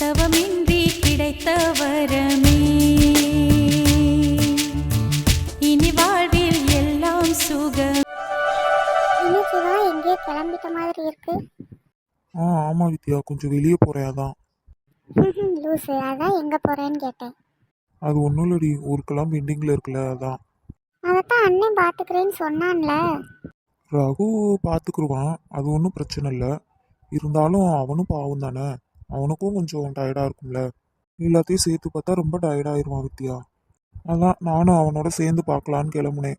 தவமின்றி கிடைத்த வரமே இனி வாழ்வில் எல்லாம் சுகம். சிவா எங்கேயோ கிளம்பிட்ட மாதிரி இருக்கு. ஆ ஆமாம் வித்யா கொஞ்சம் வெளியே போகிறேன் அதான். லூசு அதான் எங்க போறேன்னு கேட்டேன். அது ஒன்றும் இல்லடி ஊருக்கெல்லாம் பெண்டிங்கில் இருக்குல்ல அதான். அதைத்தான் அண்ணன் பாத்துக்கிறேன்னு சொன்னான்ல. ரகு பார்த்துக்குருவான் அது ஒன்றும் பிரச்சனை இல்லை. இருந்தாலும் அவனும் பாவம் தானே. அவனுக்கும் கொஞ்சம் டயர்டாக இருக்கும்ல. எல்லாத்தையும் சேர்த்து பார்த்தா ரொம்ப டயர்டாயிருவான் வித்யா. அதான் நானும் அவனோட சேர்ந்து பார்க்கலான்னு கிளம்புனேன்.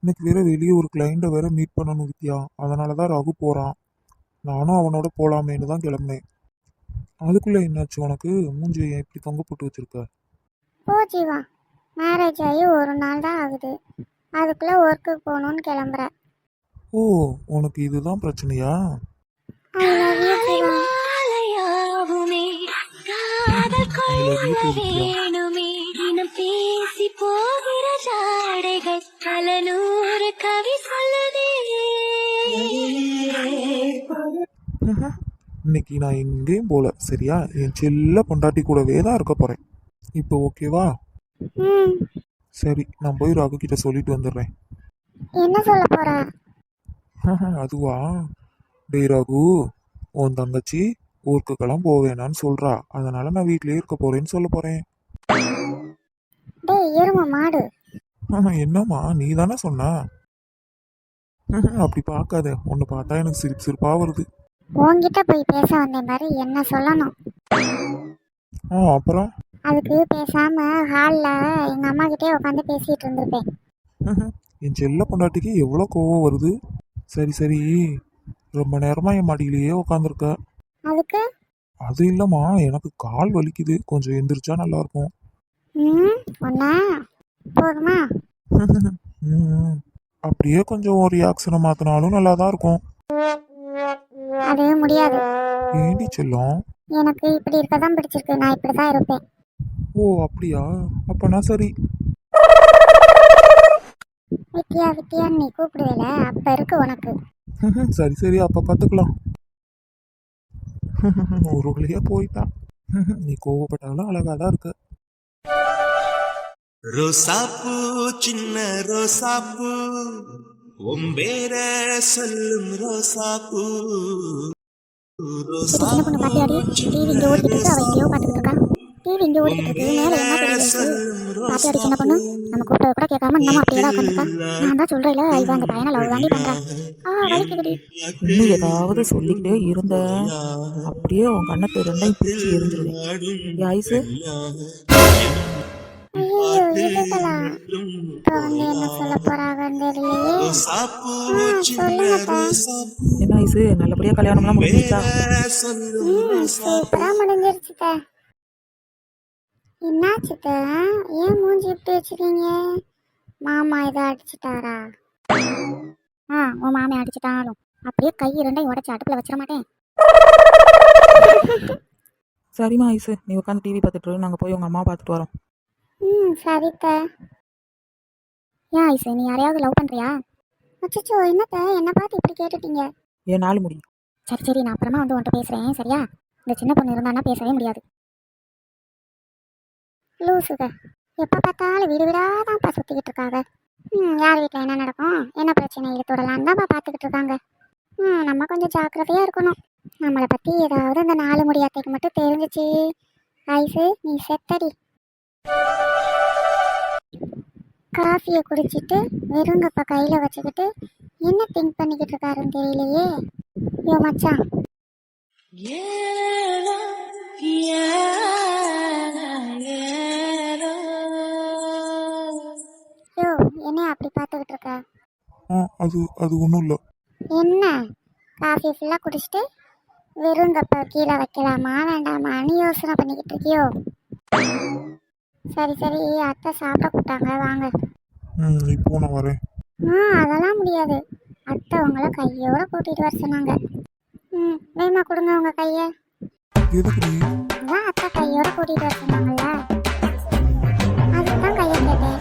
இன்னைக்கு வேற வெளியே ஒரு கிளைண்ட்டை வேற மீட் பண்ணணும் வித்யா. அதனால தான் ரகு போகிறான் நானும் அவனோட போகலாமேன்னு தான் கிளம்புனேன். அதுக்குள்ளே என்னாச்சு உனக்கு? மூஞ்சியை ஏன் இப்படி தொங்க போட்டு வச்சிருக்க? போ ஜீவா. மேரேஜ் ஆகி ஒரு நாள் தான் ஆகுது. அதுக்குள்ள ஒர்க்குக்கு போகணும்னு கிளம்புற. ஓ உனக்கு இதுதான் பிரச்சனையா? வேணுமே. தினம் பேசி போகிற ஜாடைகள் பல நூறு கவி சொல்லுதே. இன்னைக்கு நான் எங்கேயும் போல. சரியா? என் செல்ல பொண்டாட்டி கூடவே தான் இருக்க போறேன். இப்போ ஓகேவா? ம். சரி நான் போய் ராகு கிட்ட சொல்லிட்டு வந்துடுறேன். என்ன சொல்ல போற? அதுவா? டேய் ராகு உன் தங்கச்சி ஊருக்குக்கெல்லாம் போவேணான்னு சொல்றா. அதனால நான் வீட்லயே இருக்க போறேன்னு சொல்ல போறேன். டேய் எரும மாடு. என்னம்மா நீ தானே சொன்ன? அப்படி பார்க்காத. உன்னை பார்த்தா எனக்கு சிரிப்பு சிரிப்பா வருது. உன்கிட்ட போய் பேச வந்தேன் பாரு என்ன சொல்லணும்? ஆ அப்புறம்? அதுக்கு பேசாம ஹாலில் எங்க அம்மா கிட்டே உட்காந்து பேசிட்டு இருந்திருப்பேன். என் செல்ல பொண்டாட்டிக்கு எவ்வளோ கோவம் வருது? சரி சரி. ரொம்ப நேரமா என் மடியிலேயே உட்காந்துருக்க அதுக்கு? அது இல்லைம்மா எனக்கு கால் வலிக்குது. கொஞ்சம் எந்திரிச்சா நல்லா இருக்கும் ம் ஒன்னா போதுமா? ம், அப்படியே கொஞ்சம் ஒரு ரியாக்ஷனை மாத்தினாலும் நல்லா தான் இருக்கும். அது முடியாது. ஏண்டி செல்லம்? எனக்கு இப்படி இருக்க தான் பிடிச்சிருக்கு. நான் இப்படி தான் இருப்பேன். ஓ அப்படியா? அப்பனா சரி. வித்தியா வித்தியா நீ கூப்பிடுவேல. அப்ப இருக்கு உனக்கு. சரி சரி. அப்ப பார்த்துக்கலாம் ஒரு வழியா போயிட்டா நீ கோவப்பட்டாலும் அழகா தான் இருக்க. ரோசாப்பூ சின்ன ரோசாப்பூ. ஒம்பேர சொல்லும் ரோசாப்பூ. சரி சின்ன பொண்ணு பாத்தியாடி டிவி இங்க ஓடிட்டு இருக்கு அவ எங்கேயோ பாத்துக்கிட்டு இருக்கா டிவி இங்க ஓடிட்டு இருக்கு மேல என்ன தெரியுது? பாத்தியாடி சின்ன பொண்ணு நம்ம கூப்பிட்டத கூட கேட்காம இன்னமும் அப்படியே தான் உட்காந்துருக்கா. நான் தான் சொல்றேன்ல இவ அந்த பையனை லவ் தாண்டி பண்றா. ஆ வலிக்குதுடி இன்னும் ஏதாவது சொல்லிக்கிட்டே இருந்த அப்படியே உன் கண்ணத்தை ரெண்டையும் பிரிச்சு எரிஞ்சிருவேன் வந்து என்ன ஐசு நல்லபடியா கல்யாணம்லாம் முடிஞ்சிச்சா சொல்லும் ம் சூப்பரா முடிஞ்சிருச்சுட்ட என்னாச்சுட்ட ஏன் மூஞ்சி இப்படி வச்சிருக்கீங்க மாமா இதை அடிச்சிட்டாரா? ஆ உன் மாமே அடிச்சிட்டாலும். அப்படியே கை இரண்டையும் உடச்சி அடுப்பில் வச்சிட மாட்டேன். சரிம்மா ஐசு. நீ உட்காந்து டிவி பார்த்துட்டு இரு, நாங்க போய் உங்க அம்மா பார்த்துட்டு வரோம். ம் சரித்த. ஏன் ஐசு நீ யாரையாவது லவ் பண்ணுறியா அச்சச்சோ என்னத்த? என்னை பார்த்து இப்படி கேட்டுட்டீங்க? ஏன் நாலு முடி. சரி சரி. நான் அப்புறமா வந்து உன்ட்ட பேசுகிறேன் சரியா? இந்த சின்ன பொண்ணு இருந்தான்னா பேசவே முடியாது. லூசுக எப்போ பார்த்தாலும் வீடு வீடாக தான்ப்பா சுற்றிக்கிட்டு இருக்காங்க. ம் யார் வீட்டில் என்ன நடக்கும் என்ன பிரச்சனை இழுத்துடலான்னு தான்ப்பா பார்த்துக்கிட்டு இருக்காங்க. ம் நம்ம கொஞ்சம் ஜாக்கிரதையாக இருக்கணும். நம்மளை பற்றி ஏதாவது இந்த நாலு முடியாத்தைக்கு மட்டும் தெரிஞ்சிச்சு. ஐசு நீ செத்தடி. காஃபியை குடிச்சிட்டு வெறுங்கப்ப கையில் வச்சுக்கிட்டு என்ன திங்க் பண்ணிக்கிட்டு இருக்காருன்னு தெரியலையே. யோ மச்சான். யோ என்ன அப்படி பார்த்துக்கிட்டு இருக்க ஆ அது அது ஒன்றும் இல்லை. என்ன? காஃபி ஃபுல்லாக குடிச்சிட்டு வெறுங்கப்ப கீழே வைக்கலாமா வேண்டாமான்னு யோசனை பண்ணிக்கிட்டு இருக்கியோ? சரி சரி அத்தை சாப்பிட கூப்பிட்டாங்க வாங்க. ம் இப்போ நான் வரேன். ஆ அதெல்லாம் முடியாது. அத்தை உங்களை கையோட கூட்டிகிட்டு வர சொன்னாங்க. ம் வேமா கொடுங்க உங்கள் கையை? எதுக்கு நீ? அதான் அத்தை கையோட கூட்டிகிட்டு வர சொன்னாங்கல்ல? அதுக்கு தான் கையை கேட்டேன்.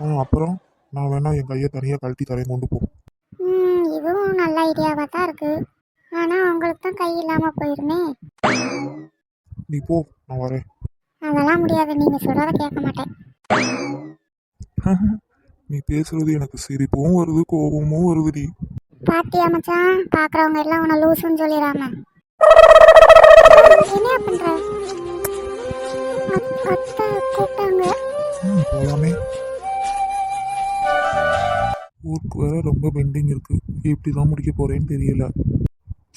ஆ அப்புறம்? நான் வேணா என் கையை தனியாக கழட்டி தரேன் கொண்டு போ. ம் இதுவும் நல்ல ஐடியாவாக தான் இருக்கு. ஆனால் உங்களுக்கு தான் கை இல்லாமல் போயிருமே. நீ போ நான் வரேன். அதெல்லாம் முடியாது நீங்கள் சொல்கிறத கேட்க மாட்டேன். நீ பேசுறது எனக்கு சிரிப்பும் வருது கோபமும் வருதுடி. பாத்தியா மச்சான்? பார்க்குறவங்க எல்லாம் உன்னை லூசுன்னு சொல்லிடாம என்ன பண்ற? அத்- அத்தை கூப்பிட்டாங்க. ம் போலாமே. ஒர்க் வேற ரொம்ப பெண்டிங் இருக்கு. எப்படி தான் முடிக்க போறேன்னு தெரியல.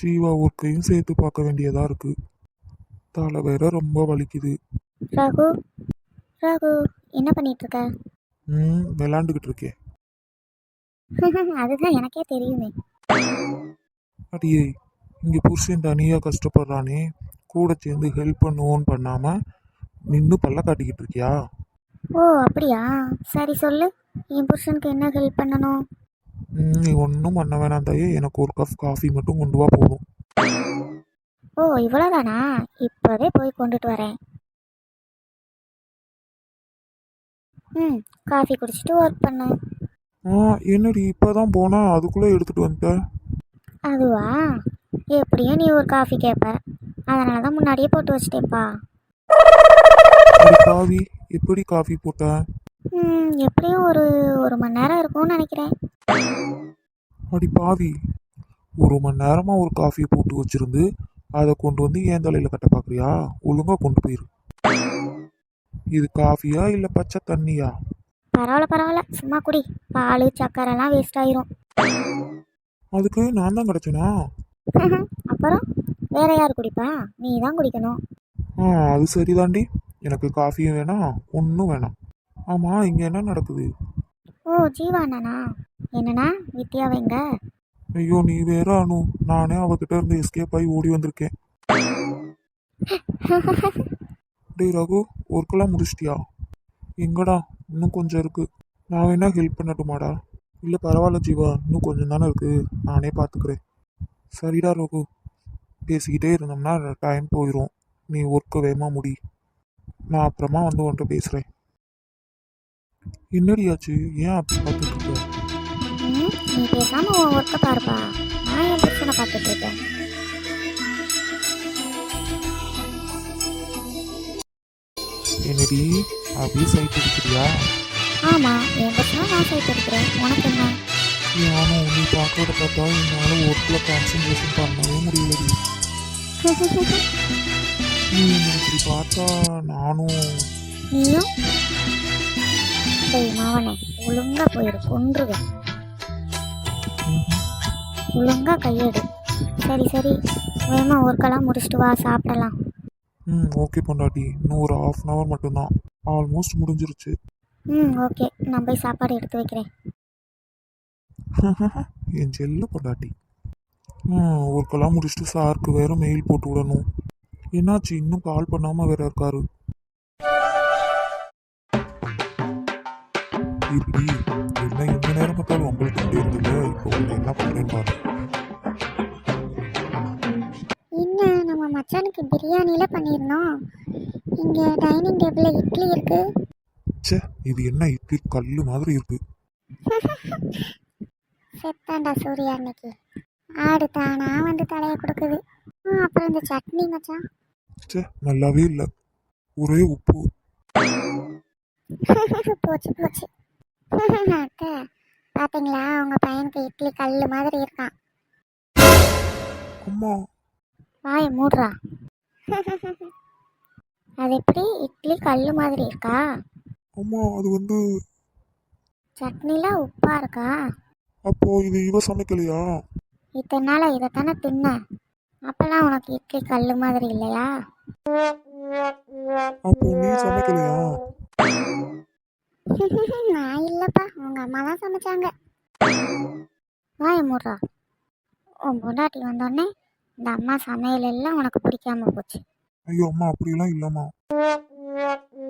ஜீவா ஒர்க்கையும் சேர்த்து பார்க்க வேண்டியதா இருக்கு. தலை வேற ரொம்ப வலிக்குது. ரகு ரகு என்ன பண்ணிட்டு இருக்க ம் விளாண்டுக்கிட்டு இருக்கேன். அதுதான் எனக்கே தெரியுமே. அடியே இங்கே புருஷன் தனியாக கஷ்டப்படுறானே கூட சேர்ந்து ஹெல்ப் பண்ணுவோன்னு பண்ணாமல் நின்று பல்ல காட்டிக்கிட்டு இருக்கியா? ஓ அப்படியா? சரி சொல்லு. என் புருஷனுக்கு என்ன ஹெல்ப் பண்ணணும்? ம், நீ ஒன்றும் பண்ண வேணாம் தாயே. எனக்கு ஒரு கப் காஃபி மட்டும் கொண்டு வா போதும். ஓ இவ்வளோதானா இப்போவே போய் கொண்டுட்டு வரேன். ம் காஃபி குடிச்சிட்டு ஒர்க் பண்ணு. ஆ என்னடி இப்போ தான் போனால் அதுக்குள்ளே எடுத்துகிட்டு வந்துட்டேன் அதுவா? எப்படியும் நீ ஒரு காஃபி கேட்ப அதனால தான் முன்னாடியே போட்டு வச்சிட்டேப்பா காவி எப்படி காஃபி போட்ட? எப்படியும் ஒரு ஒரு மணி நேரம் இருக்கும்னு நினைக்கிறேன். அடி பாவி. ஒரு மணி நேரமாக ஒரு காஃபியை போட்டு வச்சிருந்து அதை கொண்டு வந்து ஏன் தலையில் கட்ட பார்க்குறியா ஒழுங்காக கொண்டு போயிரு. இது காஃபியா இல்லை பச்சை தண்ணியா? பரவாயில்ல பரவாயில்ல. சும்மா குடி. பால் சக்கரைலாம் வேஸ்ட் ஆயிரும். அதுக்கு நான் தான் கிடச்சேனா? அப்புறம் வேற யார் குடிப்பா? நீ தான் குடிக்கணும். ஆ அது சரிதாண்டி. எனக்கு காஃபியும் வேணாம் ஒன்றும் வேணாம் ஆமாம் இங்கே என்ன நடக்குது? ஓ ஜீவா அண்ணனா? என்னண்ணா வித்யா வைங்க ஐயோ நீ வேற அனு. நானே அவகிட்ட இருந்து எஸ்கேப் ஆகி ஓடி வந்திருக்கேன். டேய் ரகு ஒர்க்கெல்லாம் முடிச்சிட்டியா? எங்கடா? இன்னும் கொஞ்சம் இருக்கு. நான் வேணா ஹெல்ப் பண்ணட்டுமாடா. இல்லை பரவாயில்ல ஜீவா. இன்னும் கொஞ்சம் தானே இருக்கு. நானே பார்த்துக்கிறேன் சரிடா ரகு. பேசிக்கிட்டே இருந்தோம்னா டைம் போயிடும் நீ ஒர்க்கை வேகமாக முடி. நான் அப்புறமா வந்து உன்கிட்ட பேசுகிறேன் என்னடியாச்சு ஏன் அப்படி பார்த்துட்டு இருக்க? நீ பேசாம உன் ஒர்க்கை பாருப்பா. நான் என் புருஷனை பார்த்துட்டு இருக்கேன். என்னடி? அப்படியே சைட் அடிக்கிறியா? ஆமா என் புருஷனை நான் சேர்த்து இருக்கிறேன் உனக்கு என்ன? நானும் நீ பார்க்கறத பார்த்தா என்னால் ஒர்க்கில் கான்சன்ட்ரேஷன் பண்ணவே முடியலடி நீ என்னை இப்படி பார்த்தா நானும் நீயும் டேய் மாவனே ஒழுங்கா போயிரு கொன்றுவேன். ஒழுங்கா கையெடு சரி சரி வேகமா ஒர்க்கெல்லாம் முடிச்சிட்டு வா சாப்பிடலாம் ம் ஓகே பொண்டாட்டி இன்னும் ஒரு ஆஃப் அன் ஹவர் மட்டும்தான் ஆல்மோஸ்ட் முடிஞ்சிருச்சு ம் ஓகே நான் போய் சாப்பாடு எடுத்து வைக்கிறேன் என் செல்ல பொண்டாட்டி. ஒர்க்கெல்லாம் முடிச்சுட்டு சாருக்கு வேற மெயில் போட்டு விடணும். என்னாச்சு? இன்னும் கால் பண்ணாமல் வேற இருக்காரு. என்ன எந்த நேரம் பார்த்தாலும் உங்களுக்கு கொண்டே இருந்தது? இப்போ என்ன பண்ணுறேன்னு பாரு என்ன நம்ம மச்சானுக்கு பிரியாணியில பண்ணியிருந்தோம் இங்க டைனிங் டேபிள்ல இட்லி இருக்கு. ச்சே இது என்ன இட்லி? கல்லு மாதிரி இருக்கு. செத்தாண்டா சூர்யா அன்னைக்கு. ஆடு தானா வந்து தலையை கொடுக்குது. அப்புறம் இந்த சட்னி மச்சான். ச்சே நல்லாவே இல்லை. ஒரே உப்பு. போச்சு போச்சு. அத்தை பாத்தீங்களா? உங்க பையனுக்கு இட்லி கல்லு மாதிரி இருக்கான். அம்மா. வாயை மூடுறா. அது எப்படி? இட்லி கல்லு மாதிரி இருக்கா? அம்மா அது வந்து சட்னில உப்பா இருக்கா? அப்போ இது இவ சமைக்கலையா? இத்தனை நாளா இதைத்தானே தின்ன. அப்பெல்லாம் உனக்கு இட்லி கல்லு மாதிரி இல்லையா? அப்போ நீ சமைக்கலையா? நான் இல்லப்பா. உங்க அம்மா தான் சமைச்சாங்க. வாய மூடுறா. உன் பொண்டாட்டி வந்தோடனே இந்த அம்மா சமையல் எல்லாம் உனக்கு பிடிக்காம போச்சு. ஐயோ அம்மா அப்படியெல்லாம் இல்லைம்மா.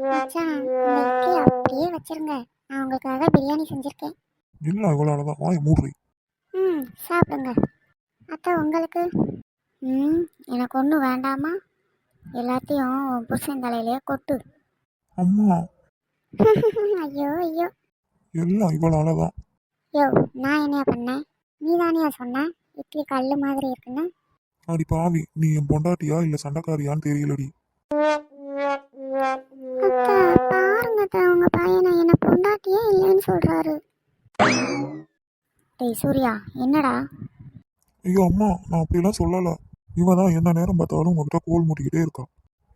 மச்சான் இந்த இட்லி அப்படியே வச்சிருங்க. நான் உங்களுக்காக பிரியாணி செஞ்சிருக்கேன். இல்லை இவ்வளோ தான் வாய் மூடுறி. ம் சாப்பிடுங்க. அத்தை உங்களுக்கு? ம் எனக்கு ஒன்றும் வேண்டாமா எல்லாத்தையும் உன் புருஷன் தலையிலேயே கொட்டு. அம்மா. ஐயோ ஐயோ. எல்லாம் இவளால தான் யோ நான் என்னையா பண்ணேன்? நீ தானியா சொன்ன? இட்லி கல் மாதிரி இருக்குன்னு? அடி பாவி நீ என் பொண்டாட்டியா இல்லை சண்டைக்காரியான்னு தெரியலடி. பாருங்க உங்க பையனை. என்ன பொண்டாட்டியே இல்லைன்னு சொல்றாரு. டேய் சூர்யா என்னடா? ஐயோ அம்மா நான் அப்படிலாம் சொல்லலை. இவன் தான் எந்த நேரம் பார்த்தாலும் உங்ககிட்ட கோல் மூட்டிக்கிட்டே இருக்கா.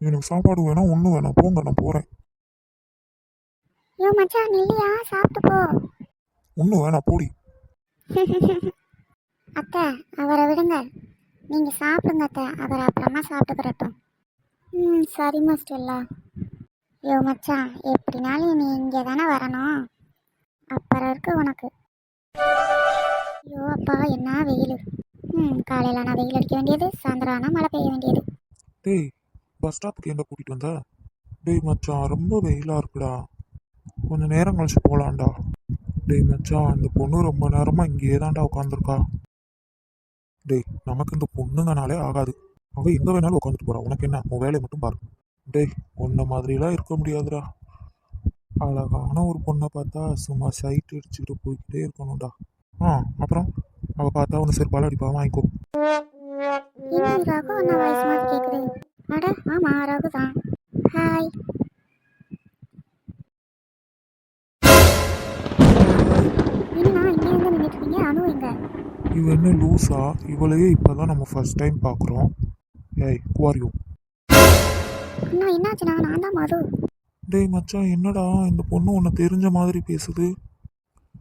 எனக்கு சாப்பாடு வேணாம் ஒன்றும் வேணாம் போங்க நான் போகிறேன் ஐயோ மச்சான் இல்லையா சாப்பிட்டு போ. ஒன்றும் வேணாம் போடி. அத்தை அவரை விடுங்க நீங்க சாப்பிடுங்க அத்தை. அவர் அப்புறமா சாப்பிட்டுக்கிறட்டும். ம் சரிம்மா ஸ்டெல்லா. ஐயோ மச்சான் எப்படினாலும் நீ இங்கே தானே வரணும். அப்புறம் இருக்கு உனக்கு. ஐயோ அப்பா என்ன வெயில். ம் காலையில் ஆனால் வெயில் அடிக்க வேண்டியது சாயந்தரம் ஆனால் மழை பெய்ய வேண்டியது. டேய் பஸ் ஸ்டாப்புக்கு என்ன கூட்டிகிட்டு வந்த? டேய் மச்சான் ரொம்ப வெயிலாக இருக்குடா. கொஞ்சம் நேரம் கழிச்சு போகலான்டா டேய் மச்சான் அந்த பொண்ணு ரொம்ப நேரமாக இங்கேயே தான்டா உட்காந்துருக்கா டேய் நமக்கு இந்த பொண்ணுங்கனாலே ஆகாது. அவள் எங்கே வேணாலும் உட்காந்துட்டு போகிறா உனக்கு என்ன? உன் வேலையை மட்டும் பாரு. டேய் உன்ன மாதிரிலாம் இருக்க முடியாதுடா. அழகான ஒரு பொண்ணை பார்த்தா சும்மா சைட் அடிச்சுக்கிட்டு போய்கிட்டே இருக்கணும்டா. ஆ அப்புறம் அவள் பார்த்தா உன்னை செருப்பால் அடிப்பா வாங்கிக்கோ. ஹாய் இவ என்ன லூஸா இவளையே இப்பதான் நம்ம ஃபர்ஸ்ட் டைம் பார்க்குறோம் ஏய் குவாரியும் அண்ணா என்னாச்சுண்ணா? நான் தான் மது. டேய் மச்சான் என்னடா இந்த பொண்ணு உன்னை தெரிஞ்ச மாதிரி பேசுது?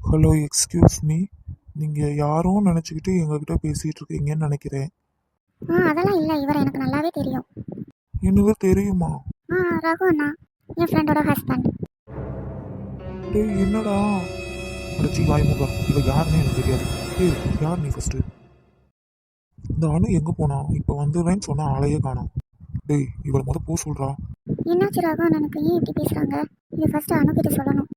ஹலோ எக்ஸ்கியூஸ் மீ நீங்கள் யாரோ நினச்சிக்கிட்டு எங்ககிட்ட பேசிகிட்டு இருக்கீங்கன்னு நினைக்கிறேன். ஆ அதெல்லாம் இல்லை. இவர் எனக்கு நல்லாவே தெரியும். என்னது தெரியுமா? ஆ ரகு அண்ணா. என் ஃப்ரெண்டோட ஹஸ்பண்ட் டேய் என்னடா? அடிச்சி வாய்முகா இவ யாருன்னு எனக்கு தெரியாது. டேய் யார் நீ ஃபஸ்ட்டு இந்த அணு எங்கே போனா? இப்போ வந்துடுறேன்னு சொன்னால் ஆளையே காணோம். டேய் இவளை முத போ சொல்கிறா என்னாச்சு ரகு அண்ணனுக்கு ஏன் இப்படி பேசுகிறாங்க இது ஃபஸ்ட்டு அனுகிட்ட சொல்லணும்.